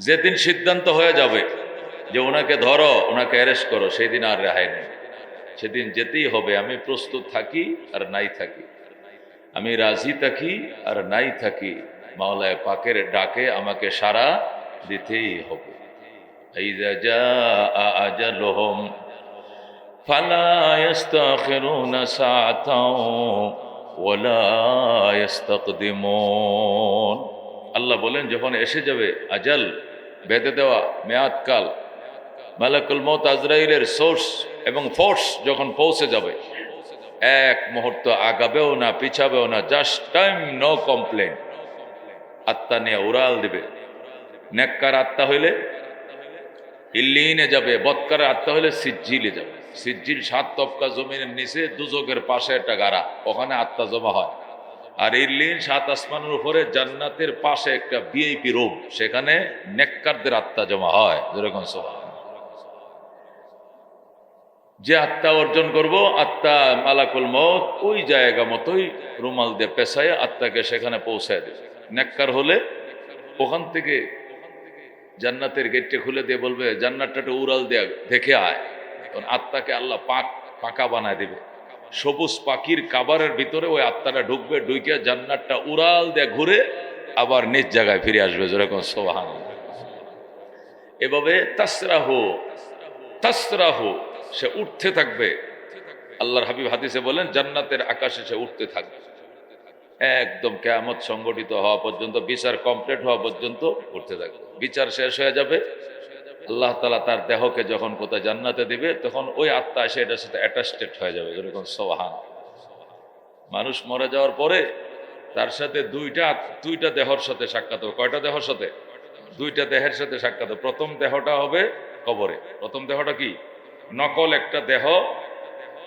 যেদিন সিদ্ধান্ত হয়ে যাবে যে ওনাকে ধরো, ওনাকে অ্যারেস্ট করো সেই দিন আর রেহাই নেই। সেদিন যেতেই হবে, আমি প্রস্তুত থাকি আর নাই থাকি। আমি রাজি থাকি আর নাই থাকি। মাওলায় পাকের ডাকে আমাকে সারা দিতেই হবে। আল্লাহ বলেন, যখন এসে যাবে আজল বেঁধে দেওয়া মেয়াদকাল মালাকুল মত আজরাইলের সোর্স এবং ফোর্স যখন পৌঁছে যাবে, এক মুহূর্ত আগাবেও না, পিছাবেও না, জাস্ট টাইম, নো কমপ্লেন। আত্মা নিয়ে উড়াল দিবে। নেককার আত্মা হইলে ইল্লিনে যাবে বৎকার আত্মা হলে সিজ্জিলে যাবে। সিজ্জিল সাত তপকা জমিনের নিচে, দুজকের পাশে একটা গাড়া, ওখানে আত্মা জমা হয়। আর ইল্লিন সাত আসমানের উপরে জান্নাতের পাশে একটা ভিআইপি রুম সেখানে নেককারদের আত্মা জমা হয়। যেরকম যে আত্মা অর্জন করব, আত্মা মালাকুল মত ওই জায়গা মতোই রুমাল দিয়ে পেশায় আত্মাকে সেখানে পৌঁছায় দেবে। নেককার হলে ওখান থেকে জান্নাতের গেটটা খুলে দিয়ে বলবে জান্নাতটা উড়াল দেয়া দেখে আয়। আত্মাকে আল্লাহ পাক, পাকা বানায় দিবে। সবুজ পাখির কাবারের ভিতরে ওই আত্মাটা ঢুকবে ঢুকে জান্নাতটা উড়াল দিয়ে ঘুরে আবার নিজ জায়গায় ফিরে আসবে, যেরকম সোহান এভাবে তাসরাহ তাসরাহ, সে উঠতে থাকবে। আল্লাহর হাবিব হাদিসে বলেন, জান্নাতের আকাশে সে উঠতে থাকবে। একদম কেয়ামত সংগঠিত হওয়া পর্যন্ত, বিচার কমপ্লিট হওয়া পর্যন্ত উঠতে থাকবে। বিচার শেষ হয়ে যাবে। আল্লাহ তালা তার দেহকে যখন কোথায় জান্নাতে দিবে, তখন ওই আত্মা এসে এটার সাথে অ্যাটাস্টেড হয়ে যাবে যেরকম সোহান মানুষ মরে যাওয়ার পরে তার সাথে দুইটা দুইটা দেহর সাথে সাক্ষাৎ হবে। কয়টা দেহর সাথে? দুইটা দেহের সাথে সাক্ষাৎ হবে। প্রথম দেহটা হবে কবরে। প্রথম দেহটা কি? নকল একটা দেহ,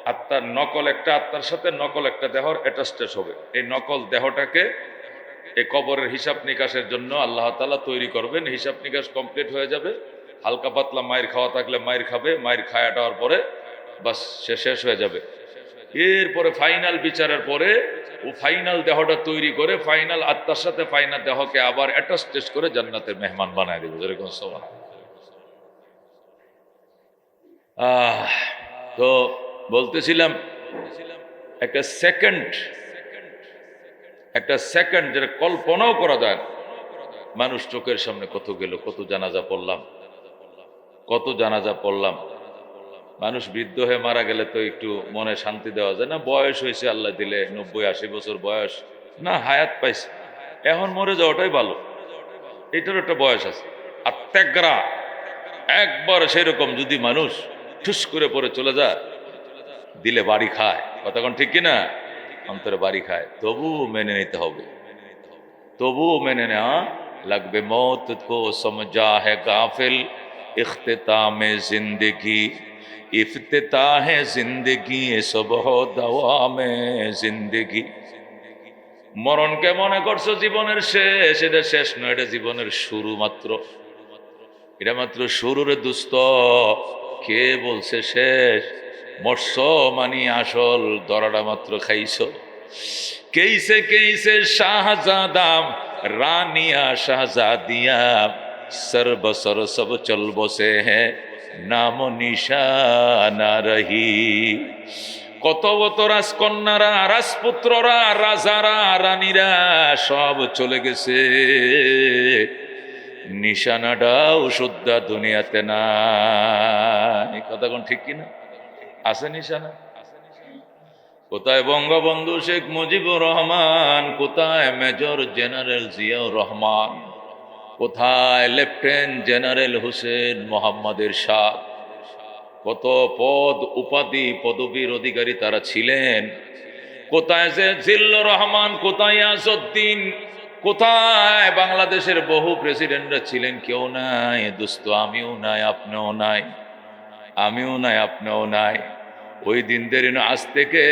আত্মার নকল একটা আত্মার সাথে নকল একটা দেহর অ্যাটাস্টেড হবে। এই নকল দেহটাকে এই কবরের হিসাব নিকাশের জন্য আল্লাহ তালা তৈরি করবেন। হিসাব নিকাশ কমপ্লিট হয়ে যাবে। হালকা পাতলা মায়ের খাওয়া থাকলে মায়ের খাবে, মায়ের খায়া টাওয়ার পরে বাস, সে শেষ হয়ে যাবে। এরপরে ফাইনাল বিচারের পরে ও ফাইনাল দেহটা তৈরি করে ফাইনাল আত্মার সাথে ফাইনাল দেহকে আবার অ্যাটাস্টেড করে জান্নাতের মেহমান বানায় দেবে। যেরকম সবাই তো বলতেছিলাম একটা সেকেন্ড একটা সেকেন্ড যেটা কল্পনাও করা যায় মানুষ চোখের সামনে কত গেল, কত জানাজা পড়লাম। কত জানাজা পড়লাম। মানুষ বৃদ্ধ হয়ে মারা গেলে তো একটু মনে শান্তি দেওয়া যায়। না, বয়স হয়েছে, আল্লাহ দিলে নব্বই, আশি বছর বয়স। না, হায়াত পাইছে। এখন মরে যাওয়াটাই ভালো। এটার একটা বয়স আছে। আর ত্যাগরা একবার সেরকম যদি মানুষ ঠুস করে পরে চলে যায়, দিলে বাড়ি খায়। কতক্ষণ ঠিক কিনা? অন্তরে বাড়ি খায়। তবুও মেনে নিতে হবে। তবুও মেনে নেওয়া লাগবে। মত কো সমঝা হে গাফিল। اختتام زندگی افتتاح زندگی সবহ দাওয়ামে জিন্দেগি। মরণকে মনে করছ জীবনের শেষ, এটা শেষ নয়, এটা জীবনের শুরু মাত্র। এটা মাত্র শুরুর দুস্ত কে বলছে শেষ? মৎস মানি আসল দরাটা মাত্র খাইছ। কেইসে কেইসে শাহজাদাম, রানিয়া শাহজাদিয়া। সর্বসর সব চল বসে হ্যাঁ নাম নিশানা রহি কত কত রাজকন্যারা রাজপুত্ররা রাজারা রানীরা সব চলে গেছে নিশানাটাও শুদ্ধা দুনিয়াতে নাই। কথা কোন ঠিক কিনা আছে নিশানা? কোথায় বঙ্গবন্ধু শেখ মুজিবুর রহমান, কোথায় মেজর জেনারেল জিয়াউর রহমান? কোথায় লেফটেন্যান্ট জেনারেল হোসেন মোহাম্মদের শাহ কত পদ উপাধি পদবীর অধিকারী তারা ছিলেন? কোথায় যে জিল্লুর রহমান, কোথায় আজউদ্দিন কোথায় বাংলাদেশের বহু প্রেসিডেন্টরা ছিলেন? কেউ নাই দোস্ত আমিও নাই, আপনিও নাই, আমিও নাই, আপনিও নাই। ওই দিন দেরি না, আজ থেকে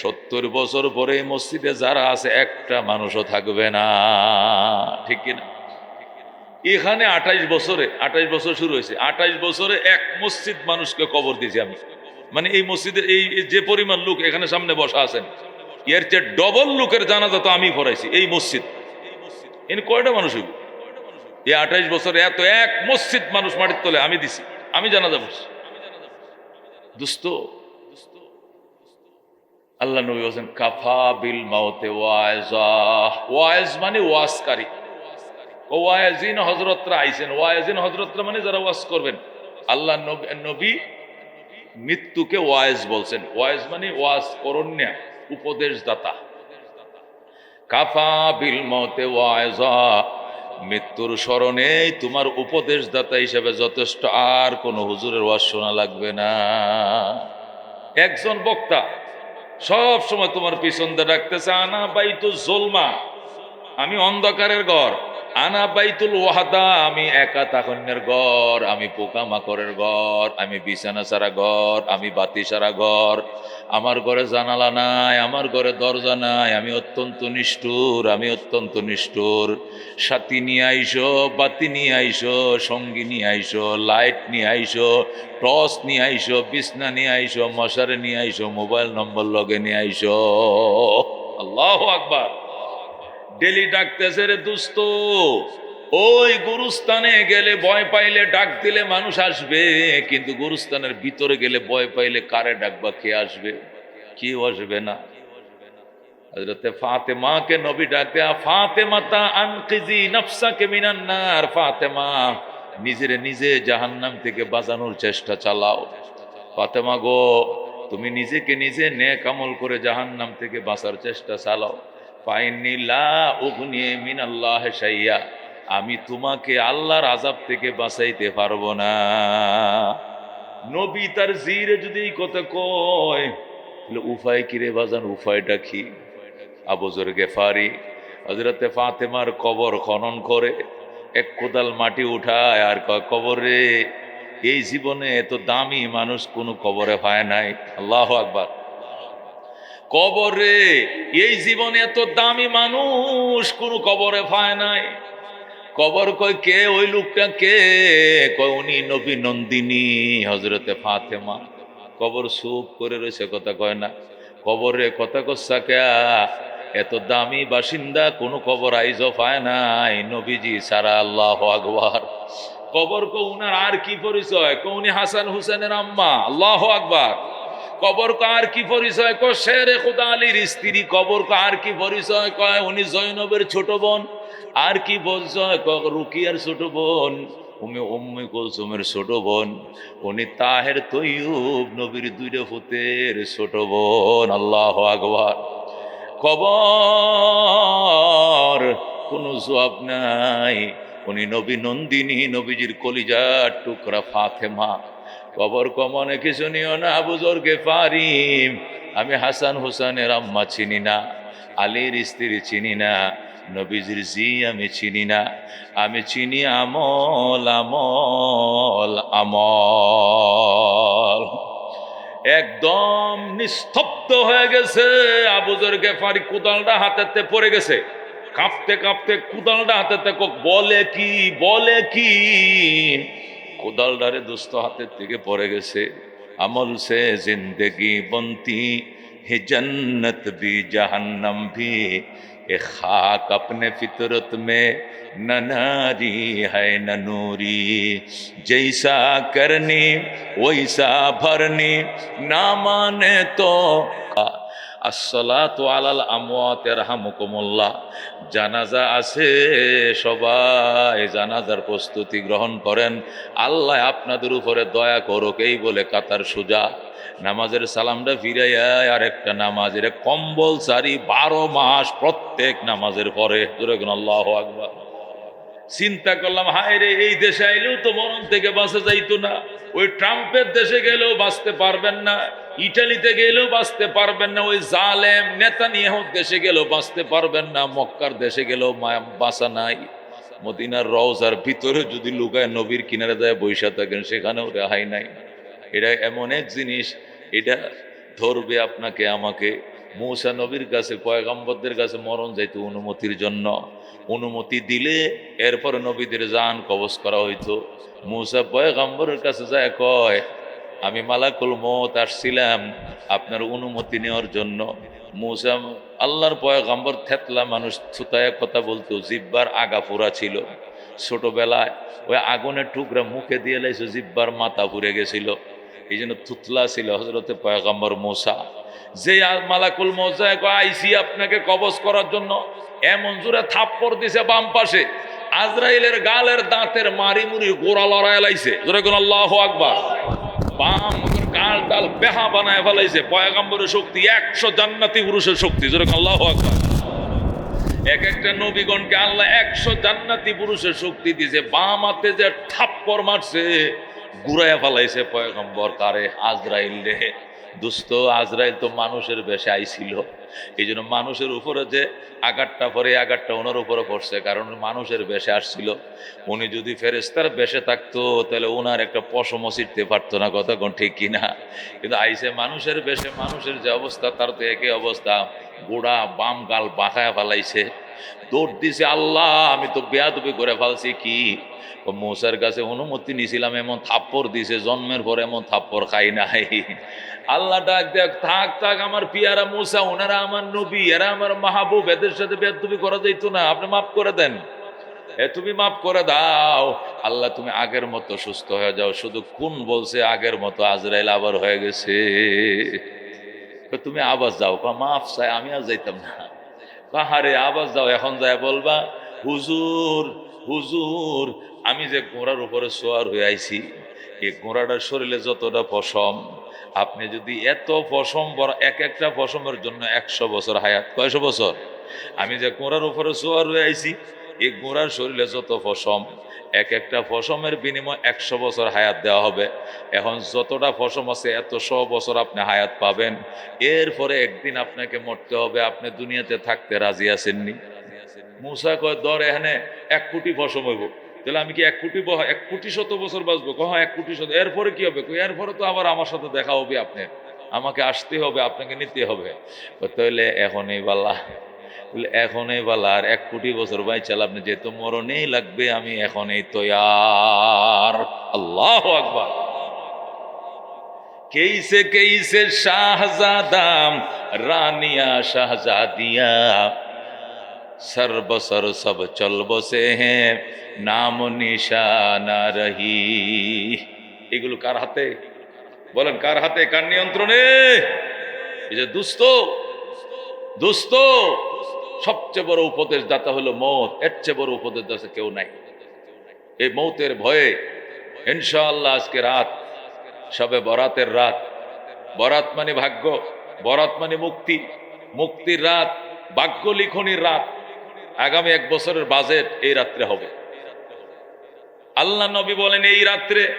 সত্তর বছর পরে মসজিদে যারা আছে, একটা মানুষও থাকবে না। ঠিক কিনা? এখানে আঠাইশ বছরে আঠাইশ বছর শুরু হয়েছে। আঠাইশ বছরে এক মসজিদ মানুষকে কবর দিয়েছি আমি। মানে এই মসজিদে এই যে পরিমাণ লোক এখানে সামনে বসা আছেন, এর চেয়ে ডবল লোকের জানাজা তো আমি পড়াইছি এই মসজিদ। এনে কয়টা মানুষ হইব? এই আঠাইশ বছরে এত এক মসজিদ মানুষ মাটির তোলে আমি দিছি। আমি জানাজা বসছি দুস্ত আল্লাহ নবী বলছেন, কাফা বিল মাউতে ওয়াজা ওয়াজ মানে ও ওয়াজিন হজরতরা আইছেন। ওয়াজিন হজরতরা মানে যারা ওয়াজ করবেন। আল্লাহ নবী- মৃত্যুকে ওয়াজ বলছেন। ওয়াজ মানে ওয়াজ করণ্যা উপদেশ দাতা কাফা বিল মতে ওয়াজা মৃত্যুর স্মরণে তোমার উপদেশদাতা হিসেবে যথেষ্ট। আর কোনো হুজুরের ওয়াজ শোনা লাগবে না। একজন বক্তা সব সময় তোমার পিছন দিয়ে ডাকতেছে আনা বাইতু জোলমা। আমি অন্ধকারের ঘর। আনা বাইতুল ওয়াহাদা, আমি একা তাকন্যের ঘর, আমি পোকামাকড়ের ঘর, আমি বিছানা সারা ঘর, আমি বাতি সারা ঘর। আমার ঘরে জানালা নাই, আমার ঘরে দরজা নাই, আমি অত্যন্ত নিষ্ঠুর, আমি অত্যন্ত নিষ্ঠুর। সাথী নিয়ে আইসো, বাতি নিয়ে আইসো, সঙ্গী নিয়ে আইসো, লাইট নিয়ে আইসো, টর্চ নিয়ে আইসো, বিছনা নিয়ে আইসো, মশারে নিয়ে আইসো, মোবাইল নম্বর লগে নিয়ে আইসো। আল্লাহ আকবার। ডেলি ডাকতেছে রে দুস্ত। ওই গুরুস্থানে গেলে ভয় পাইলে ডাক দিলে মানুষ আসবে, কিন্তু গুরুস্থানের ভিতরে গেলে ভয় পাইলে কারে ডাকবা কে আসবে? কেউ আসবে না। ফাতেমা ফাতেমা, নিজেরে নিজে জাহান্নাম থেকে বাঁচানোর চেষ্টা চালাও। ফাতেমা গো, তুমি নিজেকে নিজে করে জাহান্নাম থেকে বাঁচার চেষ্টা চালাও। আমি তোমাকে আল্লাহর আজাব থেকে বাঁচাইতে পারব না। নবী তার জিরে যদি এই কথা কয় উপায় কিরে বাজান উপায়টা কি? আবুজর গেফারি হজরতে ফাতেমার কবর খনন করে, এক কোদাল মাটি উঠায়, আর কবরে এই জীবনে এত দামি মানুষ কোনো কবরে পায় নাই। আল্লাহ আকবার। কবরে, এই জীবনে এত দামি মানুষ, কোনো কবরে পায় নাই। কবর কয়, কে ওই লোকটা? কে? কয়, উনি নবী নন্দিনী হজরতে ফাতেমা। কবর সুপ করে রয়েছে, কথা কয় না। কবরে কথা কচ্ছা কেয়া এত দামি বাসিন্দা, কোনো কবর আইজ পায় নাই, নবীজি সারা আল্লাহ আকবার। কবর কো উনার আর কি পরিচয়? কৌনি হাসান হুসেনের আম্মা, আল্লাহ আকবার। কবর কার কি পরিচয় ক শেরে খুদা আলীর স্ত্রী কবর ক আর কি পরিচয় কয়? উনি জৈনবের ছোট বোন। আর কি পরিচয় ক রুকিয়ার ছোট বোন, উমি উম্মি কুলসুমের ছোট বোন। উনি তাহের তৈয়ুব নবীর দুইটা ফুতের ছোট বোন। আল্লাহ আকবার। কবর, কোনো জবাব নাই। উনি নবী নন্দিনী, নবীজির কলিজার টুকরা ফাতেমা। কবর কমনে কিছু নিও না, বুজর্গে পারিম আমি হাসান হোসেনের আম্মা চিনি না, আলীর স্ত্রী চিনি না, নবীজির জি আমি চিনি না। আমি চিনি আমল আমল আমল। একদম নিস্তব্ধ হয়ে গেছে আবুজর গেফারি কুদালটা হাতেতে পড়ে গেছে। কাঁপতে কাঁপতে কুদালটা হাতেতে বলে কি বলে কি? কোদালডারে দুস্থ হাতের থেকে পড়ে গেছে। আমল সে জিন্দেগি বন্তি, হে জন্নত ভি জাহান্নম ভি। এ খাক আপনে ফিতরত মে নারি হয় নূরি। জৈসা করনি, ওইসা ভরনি, না মানে তো আসলাত আলাল আমওয়াতের হামুকুমুল্লাহ জানাজা আছে, সবাই জানাজার প্রস্তুতি গ্রহণ করেন। আল্লাহ আপনাদের উপরে দয়া করুক, এই বলে কাতার সুজা। নামাজের সালামটা ফিরাইয়া আর একটা নামাজের কম্বলসারি বারো মাস প্রত্যেক নামাজের পরে। আল্লাহ আকবার। চিন্তা করলাম, হায় রে, এই দেশে আইলেও তো মরণ থেকে বাঁচা যাইতো না। ওই ট্রাম্পের দেশে গেলেও বাঁচতে পারবেন না। ইটালিতে গেলেও বাঁচতে পারবেন না, ওই জালেম নেতা নিয়ে দেশে গেলেও বাঁচতে পারবেন না, মক্কার দেশে গেলেও বাঁচা নাই। মদিনার রওজার ভিতরে যদি লুকায় নবীর কিনারে দেয় বৈশা থাকেন, সেখানেও রেহাই নাই। এটা এমন এক জিনিস, এটা ধরবে আপনাকে, আমাকে। মৌসা নবীর কাছে, পয়গম্বরদের কাছে মরণ যাইতো অনুমতির জন্য। অনুমতি দিলে এরপর নবীদের জান কবজ করা হইতো। মৌসা পয়গম্বরের কাছে যায়, কয় আমি মালাকুল মত আসছিলাম আপনার অনুমতি নেওয়ার জন্য। মৌসা আল্লাহর পয়গম্বর থেতলা মানুষ থুতায় কথা বলতো, জিব্বার আগা পোড়া ছিল। ছোটবেলায় ওই আগুনের টুকরা মুখে দিয়ে লাইছে, জিব্বার মাথা পুড়ে গেছিল। এই জন্য থুতলা ছিল হজরতে পয়গম্বর মোসা। যে মালাকুল মোসা আইসি আপনাকে কবজ করার জন্য। এমন জোরে থাপ্পড় দিছে বাম পাশে। আজরাইলের গালের দাঁতের মারি মুড়ি গোড়া লড়াই লাইছে। আল্লাহ আকবার। বাম গাল ডাল বেহা বানায় ফেলাইছে। পয়গম্বরের শক্তি, একশো জান্নাতি পুরুষের শক্তি। জোরে কোন আল্লাহ আকবার। এক একটা নবীগণকে আল্লাহ একশো জান্নাতি পুরুষের শক্তি দিয়েছে বাম হাতে যে থাপ্পর মারছে গুড়াইয়া ফেলাইছে পয়গম্বর, কারে আজরাইল রে। দুস্থ আজরাইল তো মানুষের বেশে আইছিল। এই জন্য মানুষের উপরে যে আঘাতটা পরে আঘাতটা ওনার উপরে পড়ছে, কারণ মানুষের বেশে আসছিল। উনি যদি ফেরেস্তার বেশে থাকতো, তাহলে ওনার একটা পশমও ছিটতে পারতো না কোন ঠিক কিনা কিন্তু আইসে মানুষের বেশে, মানুষের যে অবস্থা, তার তো একই অবস্থা। গোড়া, বাম, গাল বাঁকায় ফেলাইছে। দৌড় দিছে, আল্লাহ, আমি তো বেয়াদবি করে ফেলছি, কি? মৌসার কাছে অনুমতি নিছিলাম, এমন থাপ্পড় দিছে, জন্মের পর এমন থাপ্পড় খাই নাই। আল্লাহ ডাক দেখ, থাক থাক, আমার পিয়ারা মৌসা ওনারা আমার নবী, এরা আমার মাহবুব, এদের সাথে বেয়াদবি করা যাইতো না, আপনি মাফ করে দেন। এ, তুমি মাফ করে দাও। আল্লাহ, তুমি আগের মতো সুস্থ হয়ে যাও, শুধু কোন বলছে, আগের মতো আজরাইল আবার হয়ে গেছে। তুমি আবার যাও মাফ চাই, আমি আর যাইতাম না। কাহারে আবার যাও এখন যায় বলবা, হুজুর হুজুর, আমি যে ঘোড়ার উপরে সোয়ার হয়ে আইছি, এই ঘোড়াটার শরীরে যতটা পশম, আপনি যদি এত পশম এক একটা পশমের জন্য একশো বছর হায়াত, কয়শো বছর? আমি যে ঘোড়ার উপরে সোয়ার হয়ে আইছি, এই ঘোড়ার শরীরে যত পশম এক একটা ফসমের বিনিময় একশো বছর হায়াত দেওয়া হবে। এখন যতটা ফসম আছে, এত শ বছর আপনি হায়াত পাবেন। এরপরে একদিন আপনাকে মরতে হবে, আপনি দুনিয়াতে থাকতে রাজি আছেননি। মুসা কয় দর এখানে এক কোটি ফসম হইব। তাহলে আমি কি এক কোটি এক কোটি শত বছর বাঁচবো? কহ এক কোটি শত, এরপরে কি হবে? এরপরে তো আবার আমার সাথে দেখা হবে আপনি। আমাকে আসতে হবে, আপনাকে নিতে হবে। তাহলে এখনই বালা বলে, এখনই বালা আর এক কোটি বছর ভাই চাল আপনি যেহেতু মরণেই লাগবে আমি এখনই তৈয়ার। আল্লাহ আকবার। কেইসে কেইসে শাহজাদাম রানিয়া শাহজাদিয়া। সর বসর সব চল বসে হ্যাঁ নাম নিশানা রহি। এগুলো কার হাতে? বলেন কার হাতে কার নিয়ন্ত্রণে? এই যে দুস্থ দুস্থ। সবচেয়ে বড় উপদেশ দাতা হলো মৌত। এর চেয়ে বড় উপদেশ দাতা কেউ নাই। এই মৌতের ভয়ে ইনশাআল্লাহ আজকে রাত, সবে বরাতের রাত। বরাত মানে ভাগ্য, বরাত মানে মুক্তি। মুক্তির রাত, ভাগ্য লিখনির রাত। আগামী এক বছরের বাজেট এই রাত্রে হবে। আল্লাহ নবী বলেন, এই রাত্রে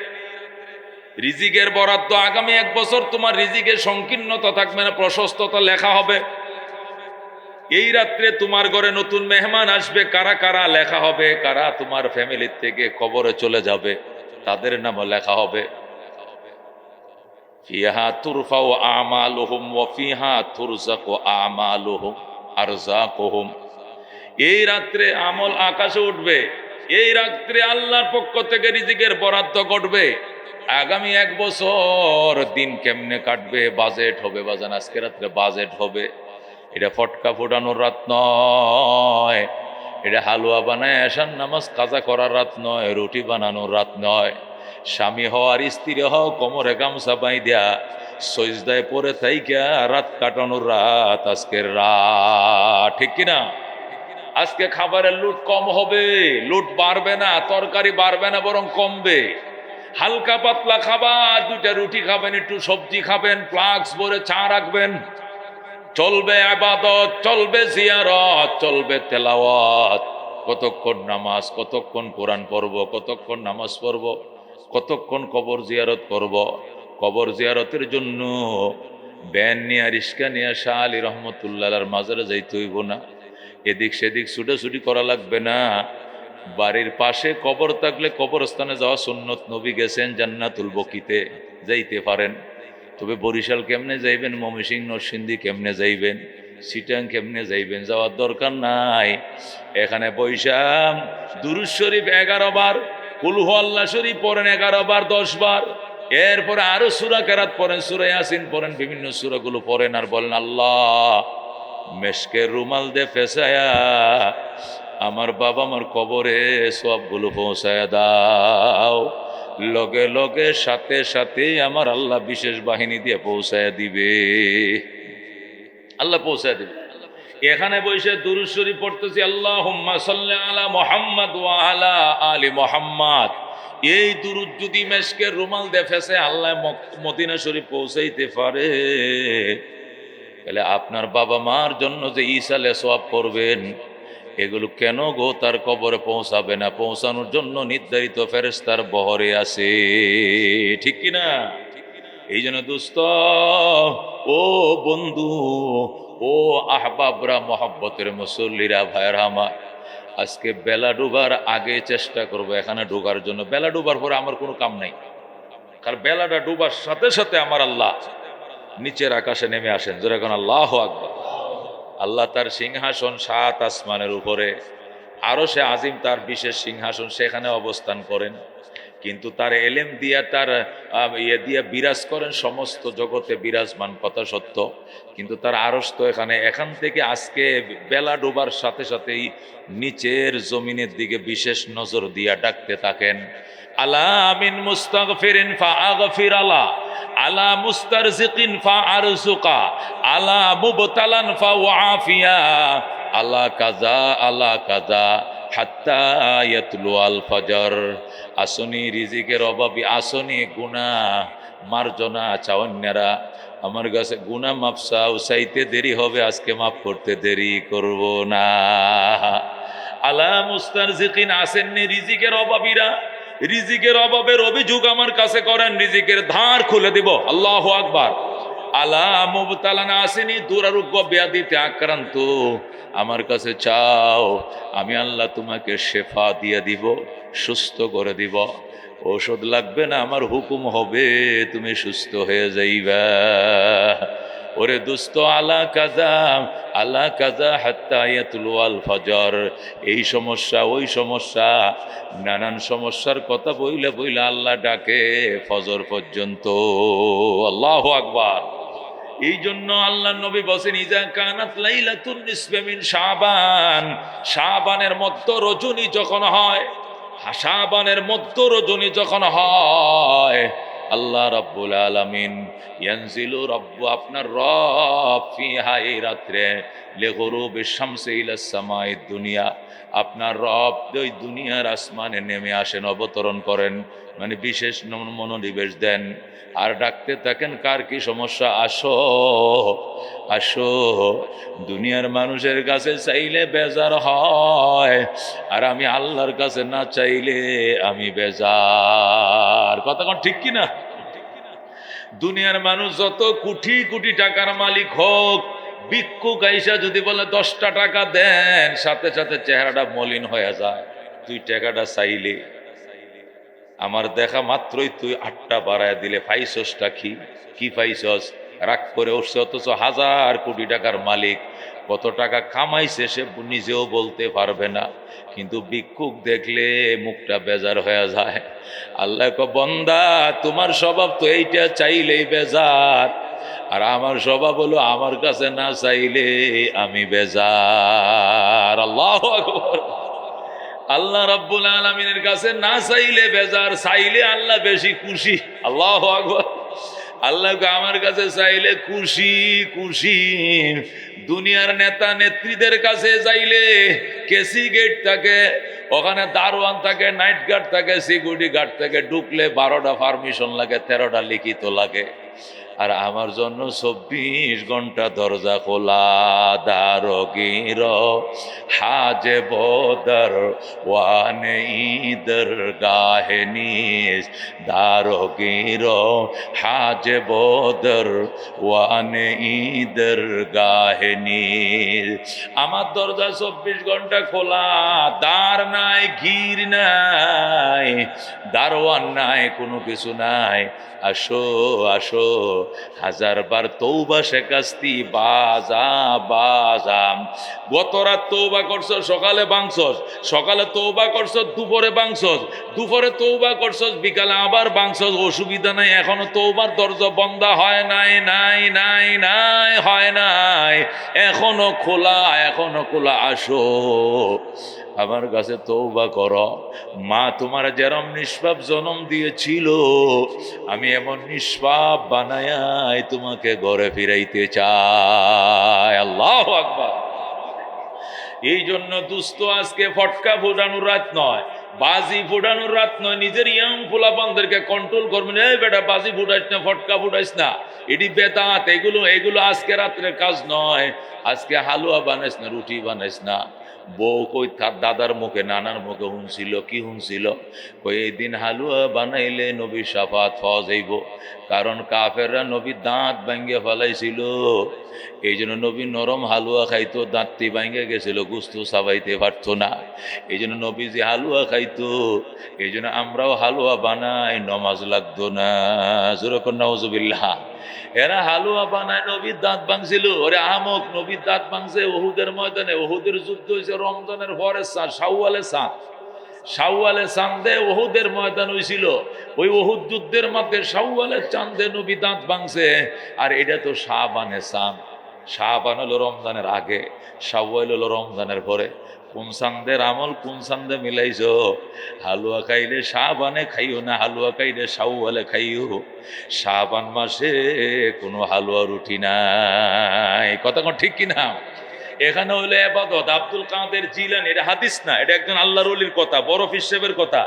রিজিকের বরাদ্দ আগামী এক বছর তোমার রিজিকের সংকীর্ণতা থাকবে না, প্রশস্ততা লেখা হবে। এই রাত্রে তোমার ঘরে নতুন মেহমান আসবে, কারা কারা লেখা হবে, কারা তোমার ফ্যামিলির থেকে কবরে চলে যাবে, তাদের নামও লেখা হবে। ফিহা তুরফাও আমালুহুম ওয়া ফিহা তুরজাকু আমালুহুম আরজাকুহুম। এই রাত্রে আমল আকাশে উঠবে, এই রাত্রে আল্লাহর পক্ষ থেকে রিজিকের বরাদ্দ ঘটবে। আগামী এক বছর দিন কেমনে কাটবে বাজেট হবে, বাজান, আজকে রাত্রে বাজেট হবে। এটা ফটকা ফোটানোর রাত নয়। এটা হালুয়া বানায় আসার নামাজ কাজা করার রাত নয়, রুটি বানানোর রাত নয়। স্বামী হওয়ার স্ত্রী হও কোমরে গামছা বাই দেয়া সজদায় পরে থাইকা রাত কাটানোর রাত আজকের রাত। ঠিক কিনা? আজকে খাবারের লুট কম হবে, লুট বাড়বে না, তরকারি বাড়বে না, বরং কমবে। হালকা পাতলা খাবার, দুইটা রুটি খাবেন, একটু সবজি খাবেন, ফ্লাক্স ভরে চা রাখবেন। চলবে আবাদত, চলবে জিয়ারত, চলবে তেলাওয়াত। কতক্ষণ নামাজ, কতক্ষণ কোরআন পড়ব, কতক্ষণ নামাজ পড়ব, কতক্ষণ কবর জিয়ারত করব? কবর জিয়ারতের জন্য ব্যান নিয়ে, রিস্কা নিয়ে, শাহ আলী রহমতুল্লাহর মাজারে যাইতে হইব না। এদিক সেদিক ছুটাছুটি করা লাগবে না। বাড়ির পাশে কবর থাকলে কবরস্থানে যাওয়া সুন্নত নবী গেছেন জান্নাতুল বকিতে, যাইতে পারেন। তবে বরিশাল কেমনে যাইবেন? ময়মনসিংহ, নরসিংদী কেমনে যাইবেন? সিটাং কেমনে যাইবেন? যাওয়ার দরকার নাই। এখানে বৈশাম দুরুজ শরীফ এগারো বার, কুলহু আল্লাহ শরীফ পড়েন এগারো বার, দশ বার। এরপরে আরও সুরা কেরাত পড়েন, সুরা ইয়াসিন পড়েন, বিভিন্ন সুরাগুলো পড়েন আর বলেন, আল্লাহ মেশকে রুমাল দে ফেসায়া, আমার বাবা আমার কবরে সবগুলো পৌঁছায় দাও। লগে লগে সাথে সাথে আমার আল্লাহ বিশেষ বাহিনী দিয়ে পৌঁছায় দিবে। আল্লাহ পৌঁছায় দিবে। এখানে বসে দুরুশ্বরী পড়তেছি আল্লাহ আলা মোহাম্মদ আলা আলী মোহাম্মদ। এই দুরুদ যদি মেশকে রুমাল দেখেছে আল্লাহ মদিনা শরীফ পৌঁছাইতে পারে। তাহলে আপনার বাবা মার জন্য যে ইসালে সোয়াব করবেন এগুলো কেন গো তার কবরে পৌঁছাবে না? পৌঁছানোর জন্য নির্ধারিত ফেরেস্তার বহরে আছে। ঠিক কি না? এই জন্য দুস্ত ও বন্ধু, ও আহবাবরা, মহব্বতের মুসল্লিরা, ভাইয়েরা আমার, আজকে বেলা ডুবার আগে চেষ্টা করব এখানে ঢোকার জন্য। বেলা ডুবার পরে আমার কোনো কাম নাই। কারণ বেলাটা ডুবার সাথে সাথে আমার আল্লাহ নিচের আকাশে নেমে আসেন। যেরকম আল্লাহ আকবর। আল্লাহ তার সিংহাসন সাত আসমানের উপরে আরও সে আজিম তার বিশেষ সিংহাসন সেখানে অবস্থান করেন। কিন্তু তার এলেম দিয়া তার ইয়ে দিয়া বিরাজ করেন সমস্ত জগতে বিরাজমান, কথা সত্য। কিন্তু তার আরস তো এখানে, এখান থেকে আজকে বেলা ডোবার সাথে সাথেই নিচের জমিনের দিকে বিশেষ নজর দিয়া ডাকতে থাকেন। আলা মিন মুস্তাগফিরিন ফাআগফির আলা আলা মুস্তারজিকিন ফাআরজুকা আলা মুবতালান ফাওয়াফিয়া, আলা কাজা আলা কাজা হাত্তা ইয়াতলু আল ফজর। আসনি রিজিকের অভাবী আসনি গুণা মার্জনা চাওয়ান্যারা আমার কাছে গুণা মাপসা উসাইতে দেরি হবে, আজকে মাফ করতে দেরি করব না। আলা মুস্তারজিকিন আসেননি রিজিকের অভাবীরা। রিজিকের অভাবের অভিযোগ আমার কাছে করেন, রিজিকের ধার খুলে দিব। আল্লাহ আকবার। আলা মুবতালানা আসেনি, দুরারোগ্য ব্যাধিতে আক্রান্ত। আমার কাছে চাও, আমি আল্লাহ তোমাকে শেফা দিয়ে দিব, সুস্থ করে দিব। ঔষধ লাগবে না, আমার হুকুম হবে, তুমি সুস্থ হয়ে যাইবা। ওরে দুস্ত, আলা কাজা আলা কাজা হাত্তা ইয়াতুলু আল ফজর। এই সমস্যা, ওই সমস্যা, নানান সমস্যার কথা বইলে বইলে আল্লাহ ডাকে ফজর পর্যন্ত। আল্লাহ আকবার। এই জন্য আল্লাহ নবী বসেন ইজা কানাত লাইলাতুন নিসফে মিন শাবান। শাবানের মধ্য রজনী যখন হয়, শাবানের মধ্য রজনী যখন হয়, আল্লাহ রাব্বুল আলামিন, ইয়ানজিলু রব্বু, আপনার রব ফিহা এই রাত্রে দুনিয়া। আপনার রব ওই দুনিয়ার আসমানে নেমে আসেন, অবতরণ করেন মানে বিশেষ মনোনিবেশ দেন। আর ডাকতে থাকেন, কার কি সমস্যা? আসো আসো। দুনিয়ার মানুষের কাছে চাইলে বেজার হয়, আর আমি আল্লাহর কাছে না চাইলে আমি বেজার। কথা কোন ঠিক কি না দুনিয়ার মানুষ যত কোটি কোটি টাকার মালিক হোক ভিক্ষু গাইসা যদি বলে, দশটা টাকা দেন, সাথে সাথে চেহারাটা মলিন হয়ে যায়। তুই টাকাটা চাইলে? আমার দেখা মাত্রই তুই আটটা বাড়ায় দিলে ফাইসসটা কি? কি ফাইসস রাগ করে উঠছে, অথচ হাজার কোটি টাকার মালিক। কত টাকা কামাইছে সে নিজেও বলতে পারবে না। কিন্তু ভিক্ষুক দেখলে মুখটা বেজার হয়ে যায়। আল্লাহ কো বন্দা, তোমার স্বভাব তো এইটা চাইলেই বেজার। আর আমার স্বভাব হলো, আমার কাছে না চাইলে আমি বেজার। আল্লাহ আল্লাহ রাব্বুল আলমিনের কাছে না চাইলে বেজার, চাইলে আল্লাহ বেশি খুশি। আল্লাহ আকবর। আল্লাহকে আমার কাছে চাইলে খুশি খুশি। দুনিয়ার নেতা নেত্রীদের কাছে চাইলে কেসি গেট থাকে, ওখানে দারোয়ান থাকে, নাইট গার্ড থাকে, সিকিউরিটি গার্ড থাকে, ঢুকলে বারোটা পারমিশন লাগে, তেরোটা লিখিত লাগে। আর আমার জন্য চব্বিশ ঘণ্টা দরজা খোলা, দারগির হাজে বদর ওয়ানে ঈদর গাহে নিজ, দারগির হাজে বদর ওয়ানে ঈদর গাহে নিজ। আমার দরজা চব্বিশ ঘণ্টা খোলা, দ্বার নাই, ঘির নাই, দারোয়ান নাই, কোনো কিছু নাই। আসো আসো হাজার বার তৌবা শেখাস্তি বাজা বাজা। গত রাত তৌবা করছ, সকালে বাংসস সকালে তৌবা করছ, দুপুরে বাংসস দুপুরে তৌবা করছস, বিকালে আবার বাংসস অসুবিধা নাই, এখনও তৌবার দরজা বন্ধ হয় নাই নাই নাই নাই, হয় নাই। এখনও খোলা এখনও খোলা, আসো। আমার কাছে তৌবা কর। মা তোমার যেরম নিষ্পাপ জনম দিয়েছিল, আমি এমন নিষ্পাপ বানায় তোমাকে ঘরে ফিরাইতে চাই। আল্লাহ আকবার। এই জন্য দুস্থ আজকে ফটকা ফোটানোর রাত নয়, বাজি ফোটানোর রাত নয়, নিজের ইয়াং পোলাপানদেরকে কন্ট্রোল করবেন। এই বেটা, বাজি ফুটাইস না, ফটকা ফুটাইস না। এটি বেদাত, এগুলো এগুলো আজকে রাত্রের কাজ নয়। আজকে হালুয়া বানাইস না, রুটি বানাইস না। বউ কই তার দাদার মুখে, নানার মুখে শুনছিল কি শুনছিল কই, এই দিন হালুয়া বানাইলে নবী সাফাত ফজ হইব, কারণ কাফেররা নবী দাঁত ভাঙ্গে ফেলাইছিল। এই জন্য নবী নরম হালুয়া খাইতো, দাঁতটি ভাঙ্গে গেছিল, গুস্ত সাবাইতে পারত না। এই জন্য নবী যে হালুয়া খাইতো এই জন্য আমরাও হালুয়া বানাই, নমাজ লাগতো না। যেরকম নজবিল্লাহ এরা হালুয়া বানায়, নবীর দাঁত ভাঙছিল। ওরে আমক, নবীর দাঁত ভাঙছে ওহুদের ময়দানে। ওহুদের যুদ্ধ হয়েছে রমজানের পরে সাউয়ালে সাঁত সাউয়ালে চান্দে ওহুদের ময়দান হয়েছিল ওই ওহুদ যুদ্ধের মধ্যে সাউয়ালের চান্দে নবী দাঁত ভাঙছে। আর এটা তো শাহবানে চাঁদ। শাহবান হলো রমজানের আগে সাউয়াল হলো রমজানের পরে কোন চান্দের আমল কোন চান্দে মিলাইছ। হালুয়া খাইলে শাহবানে খাইও না, হালুয়া খাইলে শাহওয়ালে খাইও। শাহবান মাসে কোনো হালুয়া রুটি নাই। কথা কোন ঠিক কিনা? এখানে হইল এবাদত। আব্দুল কাদের জিলান, এটা হাদিস না, এটা একজন আল্লাহ রলির কথা বরফ হিসেবের কথা।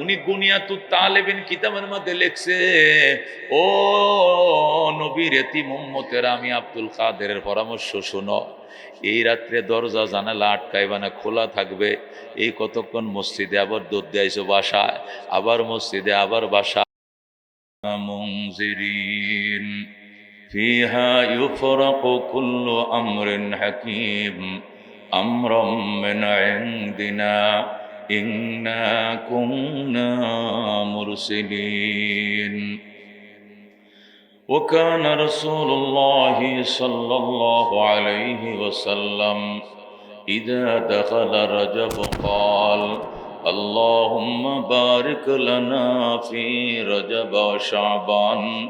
উনি গুনিয়াতু তালেবিন কিতাবের মধ্যে লেখছে, ও নবীর এতি মোহাম্মতের আমি আব্দুল কাদের পরামর্শ শোনো, এই রাত্রে দরজা, জানালা আটকাইবা না, খোলা থাকবে। এই কতক্ষণ মসজিদে আবার দোদ দেয়াইছো বাসায়, আবার মসজিদে, আবার বাসা মঞ্জিরিন فيها يفرق كل أمر حكيم أمرا من عندنا إنا كنا مرسلين وكان رسول الله صلى الله عليه وسلم إذا دخل رجب قال اللهم بارك لنا في رجب وشعبان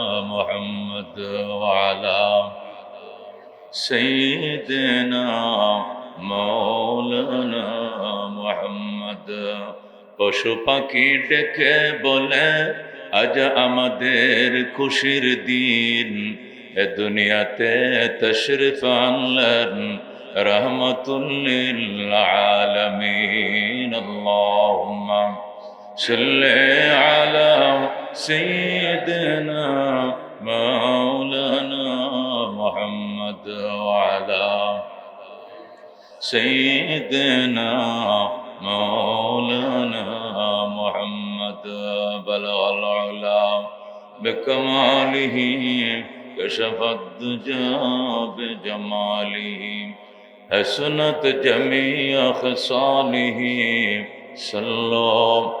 محمد وعلى سيدنا مولانا محمد পশু পাখি ডেকে বলে আজ আমাদের খুশির দিন এ দুনিয়াতে তশরিফ আনলেন রহমতুল্লিল আলামিন আল্লাহুম্মা সাল্লি আলা সাইয়্যিদিনা مولانا محمد وعلى سيدنا مولانا محمد بلغ العلا بكماله كشف الدجى بجماله حسنت جميع خصاله صلوا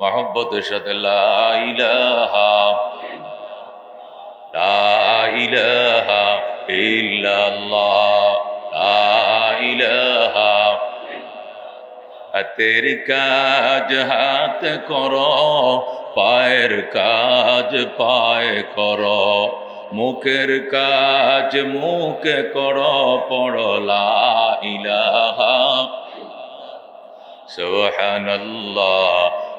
মহব্বতের সাথে লাইলাহা লাইলাহা ইল্লাল্লাহ কাজ হাত কর, পায়ের কাজ পায় কর, মুখের কাজ মুখ কর পড়লা ইলাহা সুবহানাল্লাহ।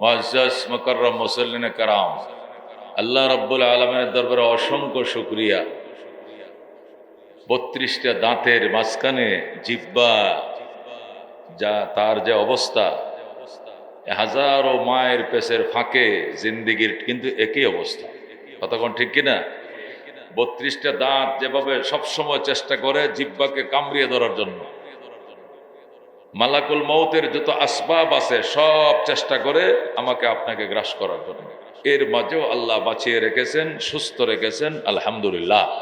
মুআজ্জাজ মুকাররম মুসল্লিন কারাম। আল্লাহ রাব্বুল আলমের দরবারে অসংখ্য শুক্রিয়া। বত্রিশটা দাঁতের মাঝখানে জিব্বা, যা তার যে অবস্থা হাজারো মায়ের পেশের ফাঁকে জিন্দিগির কিন্তু একই অবস্থা। কতক্ষণ ঠিক কিনা? বত্রিশটা দাঁত যেভাবে সবসময় চেষ্টা করে জিব্বাকে কামড়িয়ে ধরার জন্য। মালাকুল মৌতের যত আসবাব আছে, সব চেষ্টা করে আমাকে আপনাকে গ্রাস করার জন্য। এর মাঝেও আল্লাহ বাঁচিয়ে রেখেছেন, সুস্থ রেখেছেন, আলহামদুলিল্লাহ।